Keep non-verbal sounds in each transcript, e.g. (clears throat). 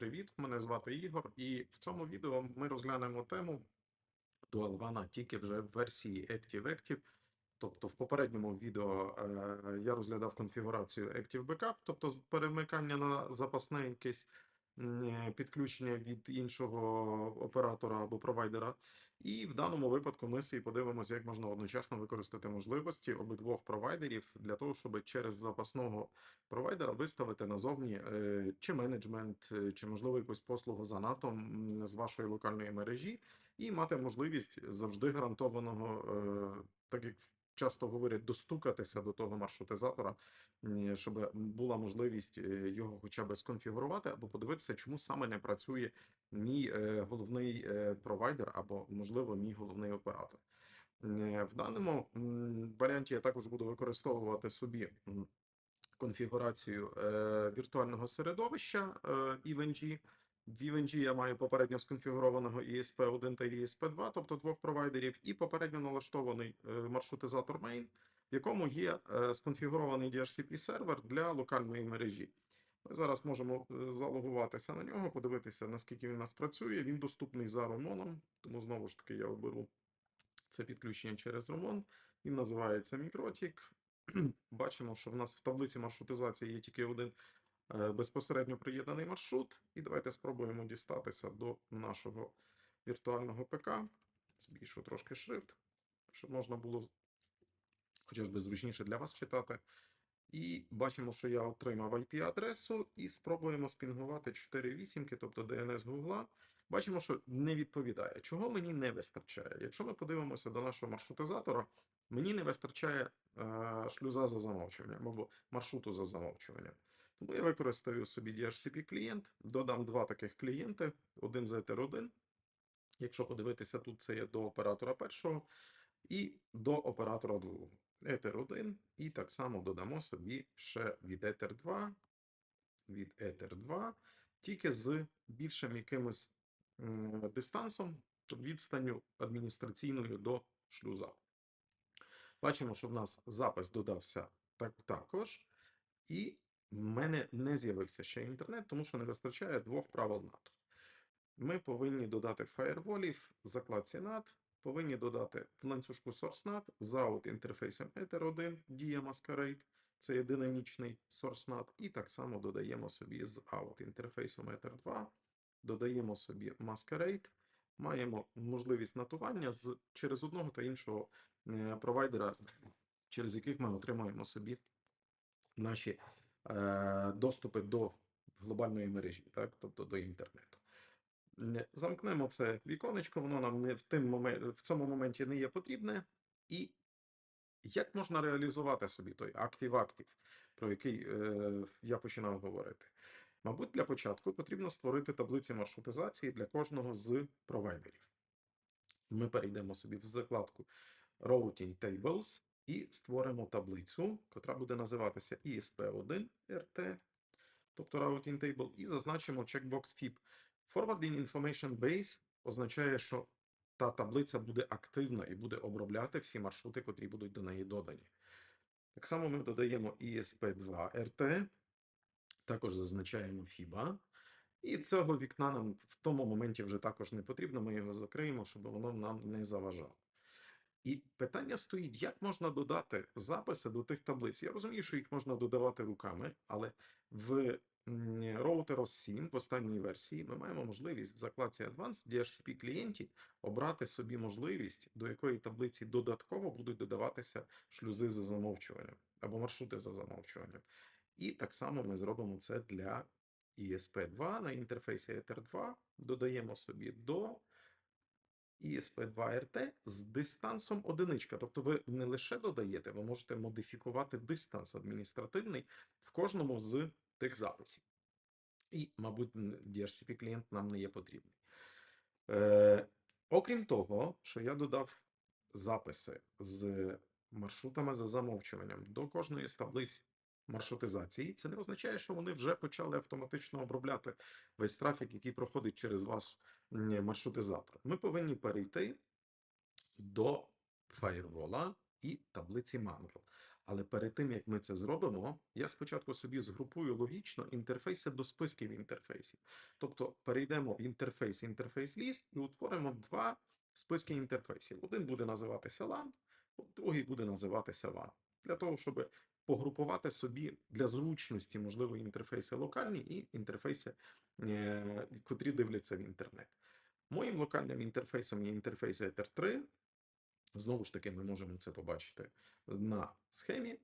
привіт! Мене звати Ігор, і в цьому відео ми розглянемо тему Dualvana тільки вже в версії Active Active. Тобто в попередньому відео е, я розглядав конфігурацію Active Backup, тобто перемикання на запасне якесь підключення від іншого оператора або провайдера. І в даному випадку ми собі подивимося, як можна одночасно використати можливості обидвох провайдерів для того, щоб через запасного провайдера виставити назовні е, чи менеджмент, е, чи можливо якусь послугу за НАТО з вашої локальної мережі, і мати можливість завжди гарантованого, е, так як часто говорять, достукатися до того маршрутизатора, щоб була можливість е, його хоча б сконфігурувати або подивитися, чому саме не працює мій е, головний е, провайдер або, можливо, мій головний оператор. В даному варіанті я також буду використовувати собі конфігурацію віртуального середовища е, EVNG. В EVNG я маю попередньо сконфігурованого ESP1 та ESP2, тобто двох провайдерів, і попередньо налаштований е, маршрутизатор main, в якому є е, сконфігурований DHCP сервер для локальної мережі. Ми зараз можемо е, залогуватися на нього, подивитися, наскільки він у нас працює. Він доступний за ромоном, тому знову ж таки я оберу це підключення через ромон. Він називається Мікротік. (clears throat) Бачимо, що в нас в таблиці маршрутизації є тільки один безпосередньо приєднаний маршрут. І давайте спробуємо дістатися до нашого віртуального ПК. Збільшу трошки шрифт, щоб можна було хоча б зручніше для вас читати. І бачимо, що я отримав IP-адресу, і спробуємо спінгувати 4 вісімки, тобто DNS Гугла. Бачимо, що не відповідає. Чого мені не вистачає? Якщо ми подивимося до нашого маршрутизатора, мені не вистачає е, шлюза за замовчуванням або маршруту за замовчуванням. Тому я використаю собі DHCP клієнт, додам два таких клієнти, один з Ether 1. Якщо подивитися, тут це є до оператора першого і до оператора другого. Ether 1, і так само додамо собі ще від Ether 2, від Ether 2, тільки з більшим якимось дистансом, тобто відстанню адміністраційною до шлюза. Бачимо, що в нас запис додався так, також, і в мене не з'явився ще інтернет, тому що не вистачає двох правил НАТО. Ми повинні додати фаєрволів закладці NAT, повинні додати в ланцюжку SourceNAT з out інтерфейсом Ether 1 дія Masquerade, це є динамічний SourceNAT, і так само додаємо собі з out інтерфейсом Ether 2, додаємо собі Masquerade, маємо можливість натування з, через одного та іншого е, провайдера, через яких ми отримуємо собі наші доступи до глобальної мережі, так, тобто до інтернету. Замкнемо це віконечко, воно нам не в, тим момен... в цьому моменті не є потрібне. І як можна реалізувати собі той актив-актив, про який е, я починав говорити? Мабуть, для початку потрібно створити таблиці маршрутизації для кожного з провайдерів. Ми перейдемо собі в закладку Routing Tables і створимо таблицю, яка буде називатися ESP1 RT, тобто Routing Table, і зазначимо checkbox FIB. Forwarding Information Base означає, що та таблиця буде активна і буде обробляти всі маршрути, котрі будуть до неї додані. Так само ми додаємо ESP2 RT, також зазначаємо FIBA. І цього вікна нам в тому моменті вже також не потрібно, ми його закриємо, щоб воно нам не заважало. І питання стоїть, як можна додати записи до тих таблиць. Я розумію, що їх можна додавати руками, але в Router 7 в останній версії ми маємо можливість в закладці Advanced в DHCP клієнті обрати собі можливість, до якої таблиці додатково будуть додаватися шлюзи за замовчуванням або маршрути за замовчуванням. І так само ми зробимо це для ESP2 на інтерфейсі Ether 2. Додаємо собі до ESP2RT з дистансом одиничка. Тобто ви не лише додаєте, ви можете модифікувати дистанс адміністративний в кожному з тих записів. І, мабуть, DHCP клієнт нам не є потрібний. Е, окрім того, що я додав записи з маршрутами за замовчуванням до кожної з таблиць маршрутизації, це не означає, що вони вже почали автоматично обробляти весь трафік, який проходить через ваш маршрутизатор. Ми повинні перейти до фаєрвола і таблиці Mangel. Але перед тим, як ми це зробимо, я спочатку собі згрупую логічно інтерфейси до списків інтерфейсів. Тобто перейдемо в інтерфейс інтерфейс ліст і утворимо два списки інтерфейсів. Один буде називатися LAN, другий буде називатися WAN. Для того, щоб погрупувати собі для зручності, можливо, інтерфейси локальні і інтерфейси, е, котрі дивляться в інтернет. Моїм локальним інтерфейсом є інтерфейс Ether 3. Знову ж таки, ми можемо це побачити на схемі.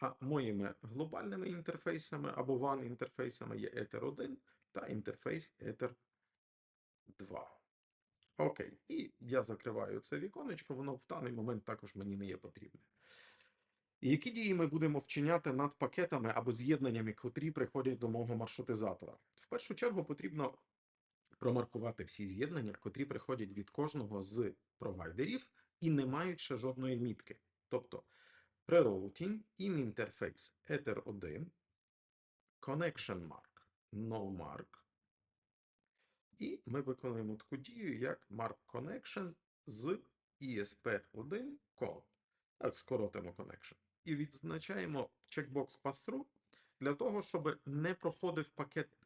А моїми глобальними інтерфейсами або WAN інтерфейсами є Ether 1 та інтерфейс Ether 2. Окей, і я закриваю це віконечко, воно в даний момент також мені не є потрібне. Які дії ми будемо вчиняти над пакетами або з'єднаннями, котрі приходять до мого маршрутизатора? В першу чергу потрібно промаркувати всі з'єднання, котрі приходять від кожного з провайдерів і не мають ще жодної мітки. Тобто prerouting, in interface Ether 1, connection mark, no mark. І ми виконуємо таку дію, як mark connection з ESP1 call. Так, скоротимо connection. І відзначаємо checkbox pass-through для того, щоб не проходив пакет,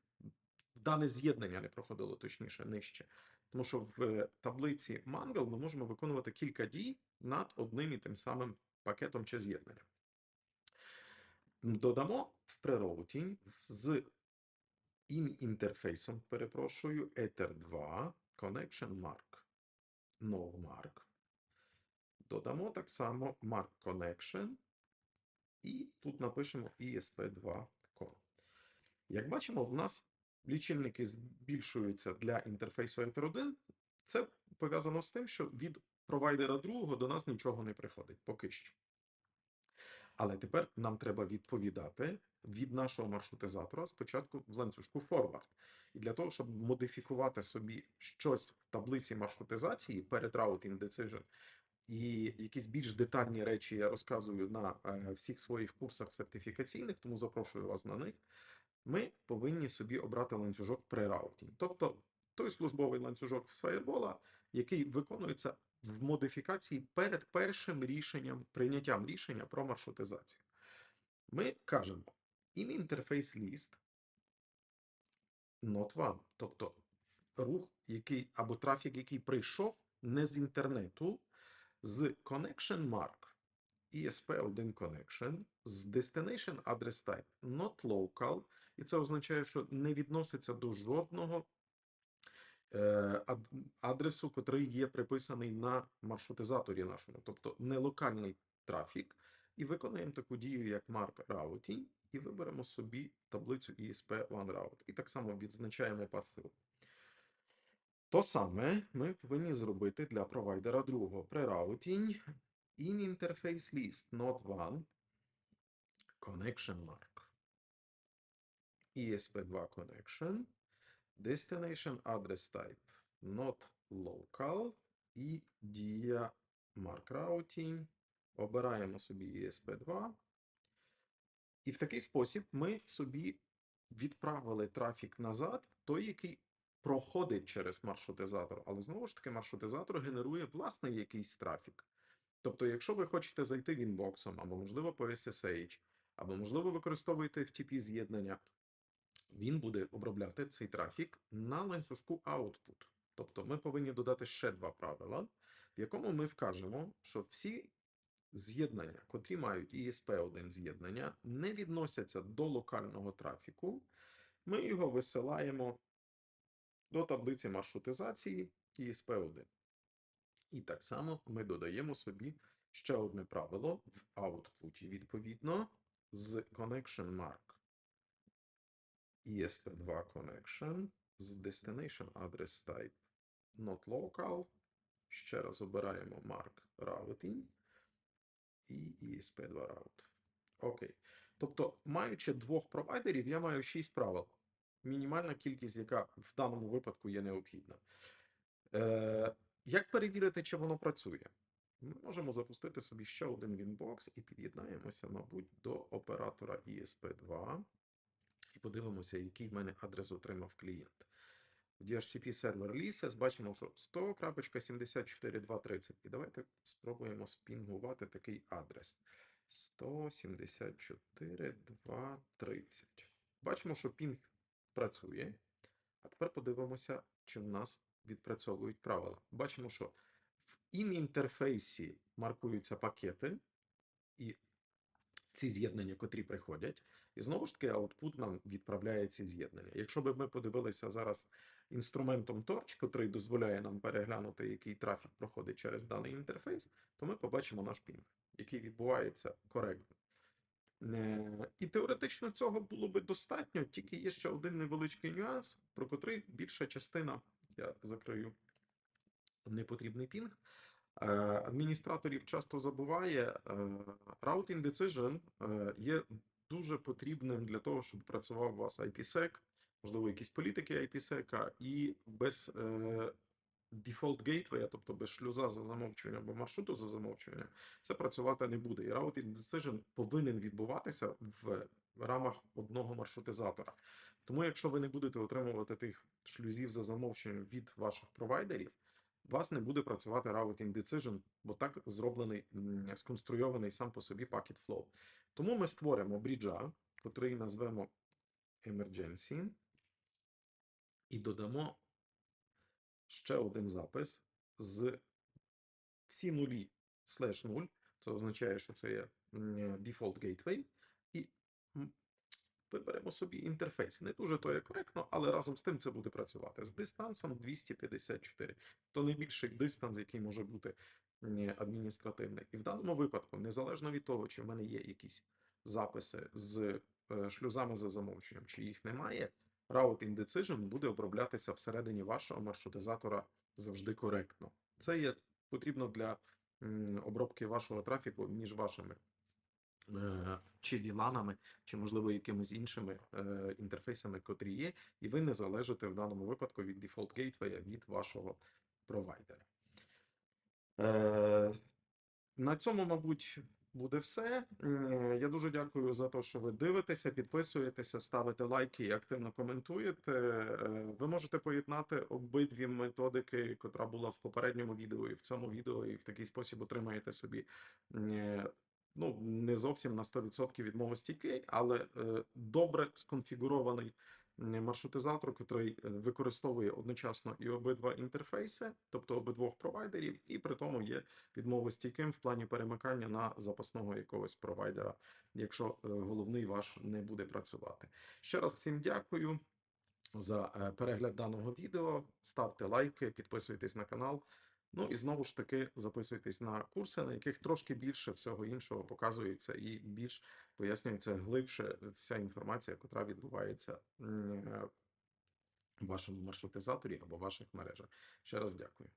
дане з'єднання не проходило точніше нижче. Тому що в таблиці Mangle ми можемо виконувати кілька дій над одним і тим самим пакетом чи з'єднанням. Додамо в prerouting з in інтерфейсом, перепрошую, Ether 2, connection mark, no mark. Додамо так само mark connection, і тут напишемо ESP2. Як бачимо, в нас лічильники збільшуються для інтерфейсу Ether 1. Це пов'язано з тим, що від провайдера другого до нас нічого не приходить поки що. Але тепер нам треба відповідати від нашого маршрутизатора спочатку в ланцюжку forward. І для того, щоб модифікувати собі щось в таблиці маршрутизації перед routing decision, і якісь більш детальні речі я розказую на е, всіх своїх курсах сертифікаційних, тому запрошую вас на них. Ми повинні собі обрати ланцюжок прераутінг. Тобто той службовий ланцюжок з Firewall, який виконується в модифікації перед першим рішенням, прийняттям рішення про маршрутизацію. Ми кажемо in interface list not one, тобто рух, який або трафік, який прийшов не з інтернету, з connection mark ESP1 connection з destination address type not local, і це означає, що не відноситься до жодного е, адресу, котрий є приписаний на маршрутизаторі нашому, тобто не локальний трафік. І виконуємо таку дію, як mark routing, і виберемо собі таблицю ESP One Route. І так само відзначаємо пасиву. То саме ми повинні зробити для провайдера другого. Prerouting in interface list not one connection mark. ESP2 connection. Destination address type not local. І дія mark routing. Обираємо собі ESP2. І в такий спосіб ми собі відправили трафік назад, той, який проходить через маршрутизатор. Але знову ж таки, маршрутизатор генерує власний якийсь трафік. Тобто, якщо ви хочете зайти в інбоксом, або, можливо, по SSH, або, можливо, використовуєте FTP з'єднання, він буде обробляти цей трафік на ланцюжку output. Тобто ми повинні додати ще два правила, в якому ми вкажемо, що всі з'єднання, котрі мають ESP1 з'єднання, не відносяться до локального трафіку. Ми його висилаємо до таблиці маршрутизації ESP1. І так само ми додаємо собі ще одне правило в output, відповідно, з connection mark ESP2 connection з destination address type not local. Ще раз обираємо mark routing і ESP2 route. Окей. Тобто, маючи двох провайдерів, я маю шість правил. Мінімальна кількість, яка в даному випадку є необхідна. Е, як перевірити, чи воно працює? Ми можемо запустити собі ще один Winbox і під'єднаємося, мабуть, до оператора ESP2 і подивимося, який в мене адрес отримав клієнт. В DHCP Server Leases бачимо, що 100.74.230. І давайте спробуємо спінгувати такий адрес. 174, 2, 30. Бачимо, що пінг працює. А тепер подивимося, чи в нас відпрацьовують правила. Бачимо, що в ін-інтерфейсі маркуються пакети, і ці з'єднання, котрі приходять, і знову ж таки, output нам відправляє ці з'єднання. Якщо б ми подивилися зараз інструментом Torch, котрий дозволяє нам переглянути, який трафік проходить через даний інтерфейс, то ми побачимо наш пінг, який відбувається коректно. Е, І теоретично цього було би достатньо, тільки є ще один невеличкий нюанс, про котрий більша частина, я закрию непотрібний пінг. Е, Адміністраторів часто забуває. е, Routing Decision є дуже потрібним для того, щоб працював у вас IPsec, можливо, якісь політики IPsec, і без default gateway, тобто без шлюза за замовчуванням або маршруту за замовчуванням, це працювати не буде. І Routing Decision повинен відбуватися в рамах одного маршрутизатора. Тому, якщо ви не будете отримувати тих шлюзів за замовчуванням від ваших провайдерів, у вас не буде працювати Routing Decision, бо так зроблений, сконструйований сам по собі Packet Flow. Тому ми створимо бріджа, котрий назвемо Emergency, і додамо ще один запис з всі нулі слеш 0. Це означає, що це є default gateway. І виберемо собі інтерфейс. Не дуже то є коректно, але разом з тим це буде працювати з дистансом 254. То найбільший дистанс, який може бути м, адміністративний. І в даному випадку, незалежно від того, чи в мене є якісь записи з е, шлюзами за замовченням, чи їх немає, Routing Decision буде оброблятися всередині вашого маршрутизатора завжди коректно. Це є потрібно для обробки вашого трафіку між вашими е, чи віланами, чи, можливо, якимись іншими е, інтерфейсами, котрі є, і ви не залежите в даному випадку від Default Gateway від вашого провайдера. Е, на цьому, мабуть, буде все. Е, Я дуже дякую за те, що ви дивитеся, підписуєтеся, ставите лайки і активно коментуєте. Е, Ви можете поєднати обидві методики, котра була в попередньому відео і в цьому відео, і в такий спосіб отримаєте собі е, ну, не зовсім на 100% відмовостійкий, але е, добре сконфігурований маршрутизатор, який використовує одночасно і обидва інтерфейси, тобто обидвох провайдерів, і при тому є відмовостійким в плані перемикання на запасного якогось провайдера, якщо е, головний ваш не буде працювати. Ще раз всім дякую за е, перегляд даного відео. Ставте лайки, підписуйтесь на канал. Ну і знову ж таки записуйтесь на курси, на яких трошки більше всього іншого показується і більш пояснюється глибше вся інформація, яка відбувається е, в вашому маршрутизаторі або ваших мережах. Ще раз дякую.